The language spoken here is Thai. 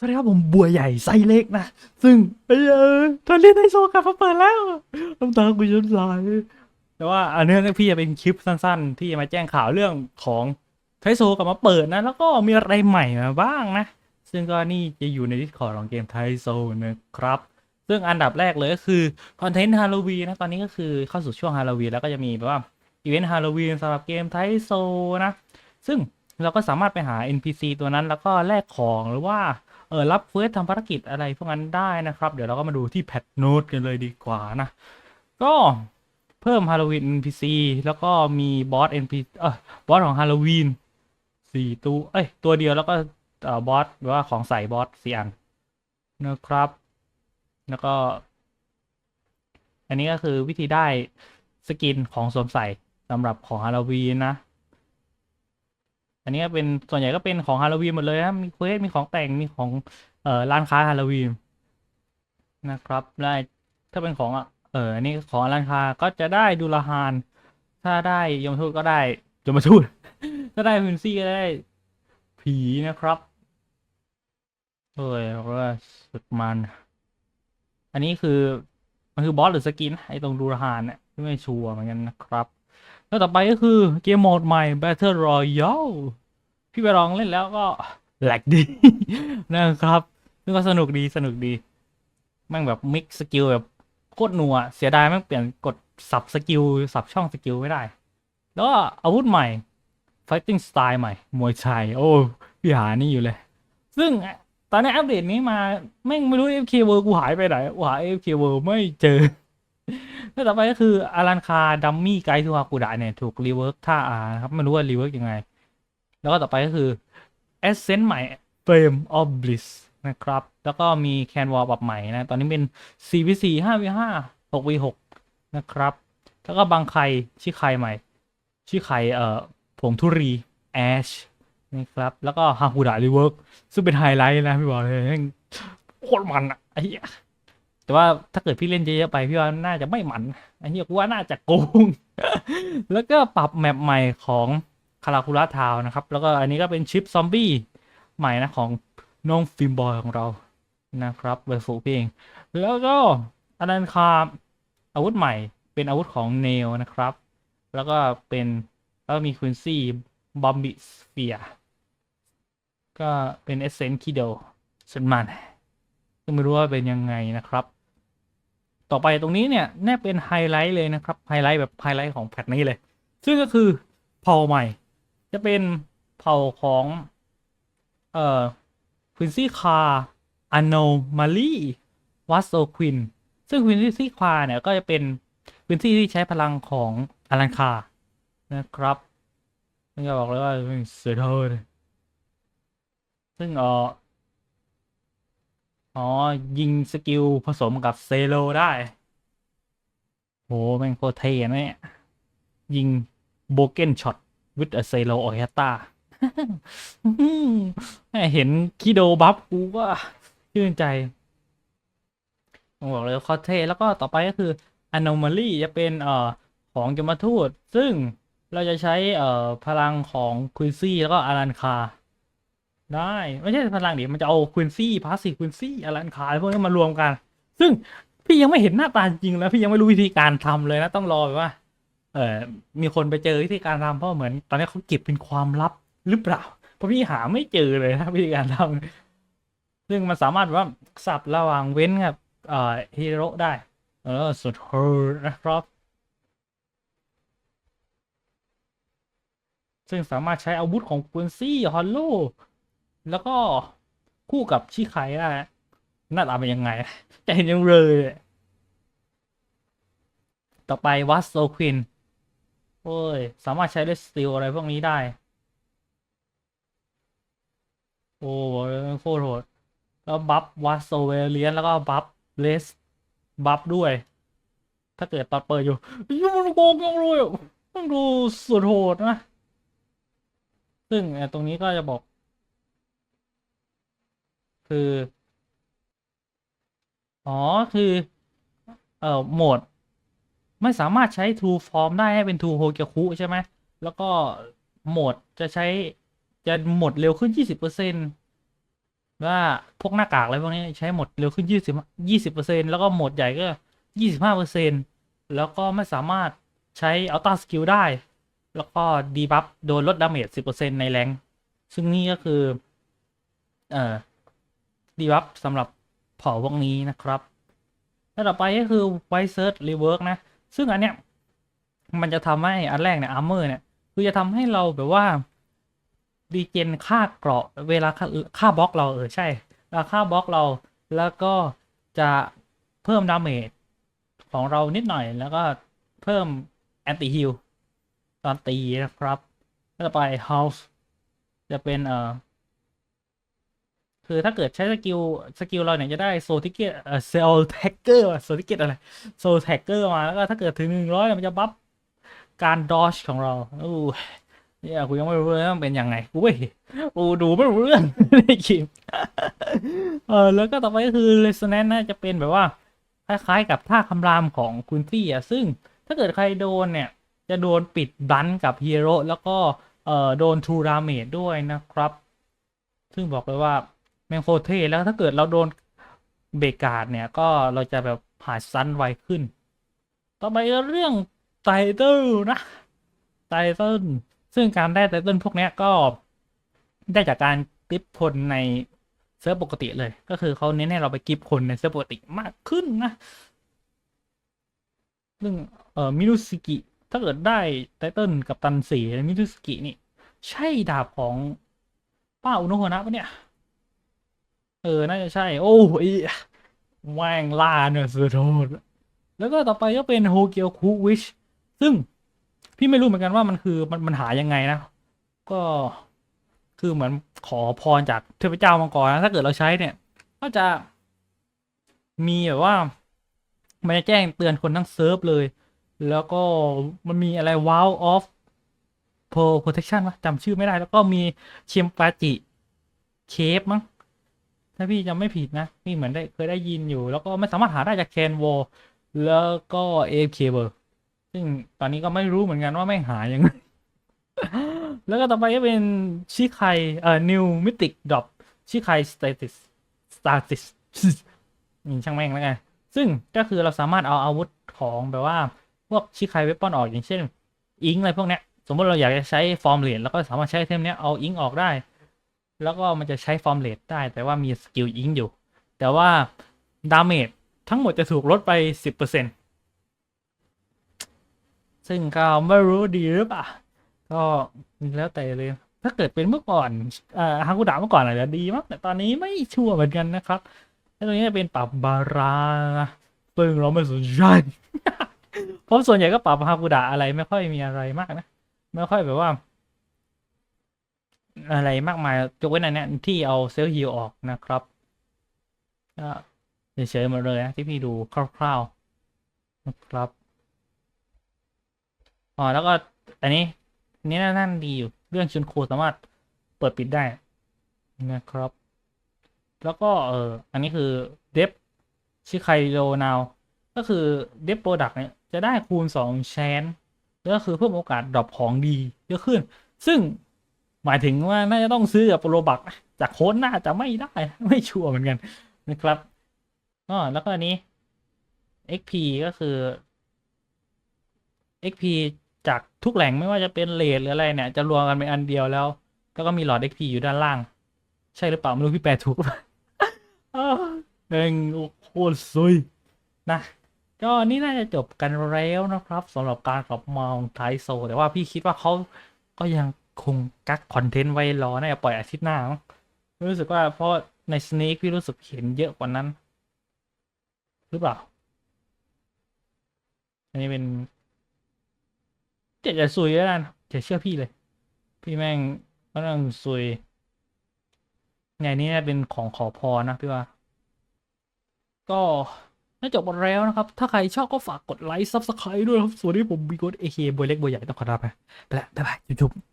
สวัสดีครับผมบัวใหญ่ไซส์เล็กนะ ซึ่งเออตอนนี้ไทโซกลับมาเปิดแล้วน้ำตากูย้อนไหลแต่ว่าอันเนี้ยพี่จะเป็นคลิปสั้นๆ ที่จะมาแจ้งข่าวเรื่องของไทโซกลับมาเปิดนะ แล้วก็มีอะไรใหม่มาบ้างนะ ซึ่งก็นี่จะอยู่ในดิสคอร์ของเกมไทโซนะครับ ซึ่งอันดับแรกเลยก็คือคอนเทนต์ฮาโลวีนนะตอนนี้ก็คือเข้าสู่ช่วงฮาโลวีนแล้วก็จะมีแบบว่าอีเวนต์ฮาโลวีนสำหรับเกมไทโซนะ ซึ่งเราก็สามารถไปหา NPC ตัวนั้นแล้วก็แลกของหรือว่า เออรับเควสทำภารกิจอะไรพวกนั้นได้นะครับ เดี๋ยวเราก็มาดูที่แพทโน e กันเลยดีกว่านะ ก็เพิ่มฮาโลวีน NPC แล้วก็มีบอส NP เออบอสของฮาโลวีนสี่ตัวเอ้ยตัวเดียวแล้วก็เอ่อบอสหรือว่าของใส่บอสสี่อันนะครับ แล้วก็ อันนี้ก็คือวิธีได้สกินของสวมใส่สำหรับของฮาโลวีนนะ อันนี้ก็เป็นส่วนใหญ่ก็เป็นของฮาโลวีนหมดเลยนะมีเควสมีของแต่งมีของเอ่อร้านค้าฮาโลวีนนะครับได้ถ้าเป็นของอะเอออันนี้ของร้านค้าก็จะได้ดูลาฮาน ถ้าได้ยมทูตก็ได้ยมทูตถ้าได้พินซี่ก็ได้ผีนะครับเอ้ยว่าสุดมัน อันนี้คือมันคือบอสหรือสกินไอ้ตรงดูลาฮานเนี่ยไม่ชัวร์เหมือนกันนะครับ แล้วต่อไปก็คือเกมโหมดใหม่ Battle Royale พี่ไปลองเล่นแล้วก็แหลกดีนะครับซึ่งก็สนุกดีสนุกดี แม่งแบบมิกสกิลแบบโคตรหนัว เสียดายแม่งเปลี่ยนกดสับสกิลสับช่องสกิลไม่ได้ แล้วก็อาวุธใหม่ Fighting Style ใหม่ มวยไทยโอ้พี่หานี่อยู่เลย ซึ่งตอนนี้อัปเดตนี้มาแม่งไม่รู้ FK World กูหายไปไหนกูหา FK World ไม่เจอ แล้วต่อไปก็คืออารันคาดัมมี่ไกด์ทูฮากุดะเนี่ย ถูกรีเวิร์กท่าอาครับไม่รู้ว่ารีเวิร์กยังไง แล้วก็ต่อไปก็คือ e s s e n c e ใหม่ Frame of Bliss นะครับ แล้วก็มีแคนวอลปรับใหม่นะ ตอนนี้เป็น 4v4 5v5 6v6 นะครับ แล้วก็บางใครชื่อใครใหม่ ชื่อใครเอ่อผงทุรีแอชนะครับ แล้วก็ฮากุดะรีเวิร์กซึ่งเป็นไฮไลท์นะพี่บอกเลยโคตรมันอะไอ้ แต่ว่าถ้าเกิดพี่เล่นเยอะๆไปพี่ว่าน่าจะไม่หมันอ้เหี้กูว่าน่าจะโกง แล้วก็ปรับแมปใหม่ของคาราคูล่าทาวนะครับ แล้วก็อันนี้ก็เป็นชิปซอมบี้ใหม่นะของน้องฟิล์มบอยของเรานะครับเวอร์ฟูพี่เองแล้วก็อันนั้นคาอาวุธใหม่เป็นอาวุธของเนลนะครับ แล้วก็เป็นแล้วมีควินซี่บอมบิสเฟียก็เป็นเอเซนคิโดสุดมันก็ไม่รู้ว่าเป็นยังไงนะครับ ต่อไปตรงนี้เนี่ยแน่เป็นไฮไลท์เลยนะครับไฮไลท์แบบไฮไลท์ของแพทนี้เลย ซึ่งก็คือเผ่าใหม่ จะเป็นเผ่าของเอ่อควินซี่คาร์อโนมาลีวัสโซควินซึ่งควินซี่คาร์เนี่ยก็จะเป็นควินซี่ที่ใช้พลังของอลันคานะครับซึ่งจะบอกเลยว่าเป็นสือเธอเลยซึ่งเออ อ๋อ ยิงสกิลผสมกับเซโลได้ โหแม่งโคตรเท่นะเนี่ย ยิงโบเกนช็อตวิดเซโลโอเฮต้าเห็นคิโดบัฟกูก็ชื่นใจบอกเลยเขาเท่แล้วก็ต่อไปก็คือ Anomaly จะเป็นเอ่อของยมทูต ซึ่งเราจะใช้เอ่อพลังของควินซี่แล้วก็อารันคา ได้ ไม่ใช่พลังดิมันจะเอาควินซี่พาสซีควินซี่อารันคาพวกนี้มารวมกัน ซึ่งพี่ยังไม่เห็นหน้าตาจริงแล้วพี่ยังไม่รู้วิธีการทำเลยนะต้องรอแบบว่า เออมีคนไปเจอวิธีการทำเพราะเหมือน ตอนนี้เขาเก็บเป็นความลับหรือเปล่าเพราะพี่หาไม่เจอเลยนะวิธีการทำซึ่งมันสามารถว่าสับระหว่างเว้นกับเอ่อฮีโร่ได้เออสุดโหดนะครับซึ่งสามารถใช้อาวุธของควินซี่ฮอลโล แล้วก็คู่กับชิไคได้หน้าตาเป็นยังไงจะเห็นยังเลย ต่อไปวัสโซควิน โอ้ย สามารถใช้เลสติลอะไรพวกนี้ได้ โอ้โหโคตรโหดแล้วบัฟวัสโซเวเลียน แล้วก็บัฟเลสบัฟด้วย ถ้าเกิดตอนเปิดอยู่ยังมันโกงยังเลยอ่ต้องดูสุดโหดนะ ซึ่งตรงนี้ก็จะบอก คือ อ๋อ คือ เอ่อ โหมด ไม่สามารถใช้ True Form ได้ให้เป็น True h o g a k u ใช่ไหม แล้วก็โหมดจะใช้ จะหมดเร็วขึ้น 20%แว่าพวกหน้ากากอะไรพวกนี้ใช้หมดเร็วขึ้นยี่สิบยี่สิบเปอร์เซ็นแล้วก็โหมดใหญ่ก็ยี่สิบห้าเปอร์เซ็นแล้วก็ไม่สามารถใช้อัลต้าสกิลได้ แล้วก็ดีบัฟโดนลดดาเมจสิบเปอร์เซ็นในแรง ซึ่งนี่ก็คือ เอ่อ ดีบัฟสำหรับเผ่าพวกนี้นะครับแล้วต่อไปก็คือไวเซิร์ r รีเวิร์กนะ ซึ่งอันเนี้ยมันจะทำให้อันแรกเนี่ยอาร์เมอร์เนี่ย คือจะทำให้เราแบบว่าดีเจนค่าเกราะเวลาค่าบล็อกเราเออใช่เวลาค่าบล็อกเราแล้วก็จะเพิ่มดาเมจของเรานิดหน่อยแล้วก็เพิ่มแอนตี้ฮิลตอนตีนะครับแล้วต่อไป House จะเป็นเอ่อ คือถ้าเกิดใช้สกิลสกิลเราเนี่ยจะได้โซทิเกตเอ่อเซลแท็กเกอร์โซทิเกตอะไรโซแท็กเกอร์มาแล้วก็ถ้าเกิดถึงหนึ่งร้อยมันจะบัฟการดอชของเราอู้เนี่ยกูยังไม่รู้เลยมันเป็นยังไงกูไม่กูดูไม่รู้เรื่องในคลิปเออแล้วก็ต่อไปก็คือ resonance น่าจะเป็นแบบว่า คล้ายๆกับท่าคำรามของคุณตี้อะซึ่งถ้าเกิดใครโดนเนี่ย จะโดนปิดบันกับฮีโร่แล้วก็เออโดนทูราเมดด้วยนะครับ ซึ่งบอกเลยว่า แมงโคตรเท่แล้วถ้าเกิดเราโดนเบรกการ์ดเนี่ย ก็เราจะแบบหายซันไวขึ้น ต่อไปเรื่องไตเติลนะไตเติลซึ่งการได้ไตเติลพวกนี้ก็ได้จากการกิฟคนในเซิร์ฟปกติเลย ก็คือเขาเน้นให้เราไปกิฟคนในเซิร์ฟปกติมากขึ้นนะซึ่งเอ่อมิรุสกิ ถ้าเกิดได้ไตเติลกับตันสีมิรุสกินี่ ใช่ดาบของป้าอุโนโฮนะปะเนี่ย เออ น่าจะใช่ โอ้ยแม่งล่าเนี่ยสุดโทษ แล้วก็ต่อไปก็เป็นโฮเกียวคูวิช ซึ่งพี่ไม่รู้เหมือนกันว่ามันคือมันมันหายังไงนะ ก็คือเหมือนขอพรจากเทพเจ้ามังกรนะ ถ้าเกิดเราใช้เนี่ย ก็จะมีแบบว่า มันจะแจ้งเตือนคนทั้งเซิร์ฟเลย แล้วก็มันมีอะไร wow of protection วะจำชื่อไม่ได้ แล้วก็มีเชมปาจิเคฟมั้ง ถ้าพี่จำไม่ผิดนะพี่เหมือนได้เคยได้ยินอยู่ แล้วก็ไม่สามารถหาได้จากแคนโวแล้วก็เอฟเคเบอร์ซึ่งตอนนี้ก็ไม่รู้เหมือนกันว่าแม่หายังไงแล้วก็ต่อไปก็เป็นชิคไคเอ่อ new mythic drop ชิไค status status นี่ช่างแม่งแล้วไงซึ่งก็คือเราสามารถเอาอาวุธของแบบว่า พวกชิคไคเวปอนออกอย่างเช่น อิงอะไรพวกเนี้ย สมมติเราอยากจะใช้ฟอร์มเลนแล้วก็สามารถใช้เทมเนี้ยเอาอิงออกได้ แล้วก็มันจะใช้ฟอร์มเลดได้ แต่ว่ามีสกิลยิงอยู่ แต่ว่าดาเมจทั้งหมดจะถูกลดไป 10%ซึ่งก็ไม่รู้ดีหรือเปล่า ก็แล้วแต่เลย ถ้าเกิดเป็นเมื่อก่อนเอ่อฮากุดะเมื่อก่อนอาจจะดีมั้งแต่ตอนนี้ไม่ชัวร์เหมือนกันนะครับแล้วตรงนี้จะเป็นปรับบารานะซึ่งเราไม่สนใจเพราะส่วนใหญ่ก็ปรับฮากุดะอะไรไม่ค่อยมีอะไรมากนะ ไม่ค่อยแบบว่า อะไรมากมายยกเว้นอันนี้ที่เอาเซลล์ฮิลออกนะครับก็เฉยๆหมาเลยนะที่พี่ดูคร่าวๆนะครับอ๋อแล้วก็อันนี้อันนี้นั่นดีอยู่เรื่องชุนโคสามารถเปิดปิดได้นะครับ แล้วก็เอออันนี้คือเดฟชิไคโรนาวก็คือเดฟโปรดักต์เนี่ยจะได้คูณ2แชนแล้วก็คือเพิ่มโอกาสดรอปของดีเยอะขึ้น ซึ่ง หมายถึงว่าน่าจะต้องซื้อกับโรบักจากโค้ดน่าจะไม่ได้ไม่ชัวร์เหมือนกันนะครับก็แล้วก็อันนี้ XP ก็คือ XP จากทุกแหล่งไม่ว่าจะเป็นเลทหรืออะไรเนี่ย จะรวมกันเป็นอันเดียวแล้ว แล้วก็มีหลอด XP อยู่ด้านล่าง ใช่หรือเปล่า ไม่รู้พี่แปลถูกหรือเปล่าอ้าวเองโคตรซุยนะ ก็นี่น่าจะจบกันแล้วนะครับสำหรับการกลับมาของไทโซ แต่ว่าพี่คิดว่าเขาก็ยัง คงกักคอนเทนต์ไว้รอน่าจะปล่อยอาทิตย์หน้ารู้สึกว่าเพราะในสเน k พี่รู้สึกเห็นเยอะกว่านั้น หรือเปล่า อันนี้เป็นเจ็ดจะซุยแล้วกันจะเชื่อพี่เลย พี่แม่งก็ต้องซุยในนี้น่เป็นของขอพรนะพี่ว่า ก็น่าจบหมดแล้วนะครับ ถ้าใครชอบก็ฝากกดไลค์ซับสไครต์ด้วยครับ ส่วัสดีผมบีโกดเอเคบอยเล็กบอยใหญ่ต้องขอลาไปไปละบ๊ายบายจุ๊บ